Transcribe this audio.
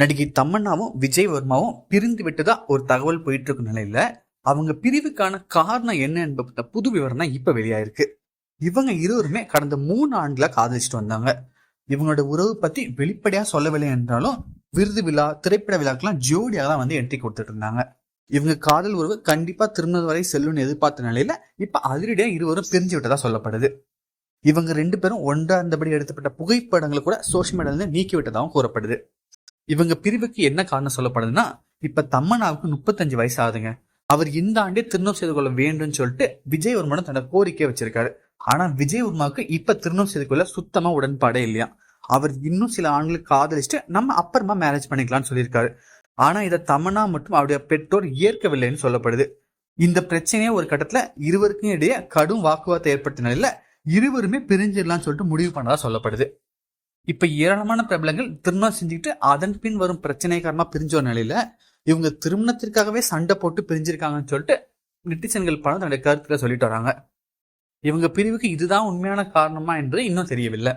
நடிகை தமன்னாவும் விஜய் வர்மாவும் பிரிந்து விட்டதா ஒரு தகவல் போயிட்டு இருக்க நிலையில அவங்க பிரிவுக்கான காரணம் என்ன என்பத புது விவரம் தான் இப்ப வெளியாயிருக்கு. இவங்க இருவருமே கடந்த மூணு ஆண்டுல காதலிச்சுட்டு வந்தாங்க. இவங்களோட உறவு பத்தி வெளிப்படையா சொல்லவில்லை என்றாலும் விருது விழா திரைப்பட விழாக்கெல்லாம் ஜோடியாக தான் வந்து என்ட்ரி கொடுத்துட்டு இருந்தாங்க. இவங்க காதல் உறவு கண்டிப்பா திருமணம் வரை செல்லும்னு எதிர்பார்த்த நிலையில இப்ப அதிரடியா இருவரும் பிரிஞ்சு விட்டதா சொல்லப்படுது. இவங்க ரெண்டு பேரும் ஒன்றா இருந்தபடி எடுத்தப்பட்ட புகைப்படங்களை கூட சோசியல் மீடியால இருந்து நீக்கி விட்டதாகவும் கூறப்படுது. இவங்க பிரிவுக்கு என்ன காரணம் சொல்லப்படுதுன்னா இப்ப தம்மனாவுக்கு முப்பத்தஞ்சு வயசு ஆகுதுங்க. அவர் இந்த ஆண்டே திருமணம் செய்து கொள்ள வேண்டும் சொல்லிட்டு விஜய் வர்மனும் தன்னோட கோரிக்கையை வச்சிருக்காரு. ஆனா விஜய் வர்மாவுக்கு இப்ப திருமணம் செய்து கொள்ள சுத்தமா உடன்பாடே இல்லையா? அவர் இன்னும் சில ஆண்களுக்கு காதலிச்சுட்டு நம்ம அப்புறமா மேரேஜ் பண்ணிக்கலாம்னு சொல்லியிருக்காரு. ஆனா இதை தமன்னா மற்றும் அவருடைய பெற்றோர் ஏற்கவில்லைன்னு சொல்லப்படுது. இந்த பிரச்சனையே ஒரு கட்டத்துல இருவருக்கும் இடையே கடும் வாக்குவாதத்தை ஏற்படுத்த நிலையில இருவருமே பிரிஞ்சிடலாம்னு சொல்லிட்டு முடிவு பண்ணதா சொல்லப்படுது. இப்ப ஏராளமான பிரபலங்கள் திருமணம் செஞ்சுக்கிட்டு அதன் பின் வரும் பிரச்சனை காரணமா பிரிஞ்ச ஒரு நிலையில இவங்க திருமணத்திற்காகவே சண்டை போட்டு பிரிஞ்சிருக்காங்கன்னு சொல்லிட்டு நெட்டிசன்கள் படம் தன்னுடைய கருத்துல சொல்லிட்டு வராங்க. இவங்க பிரிவுக்கு இதுதான் உண்மையான காரணமா என்பது இன்னும் தெரியவில்லை.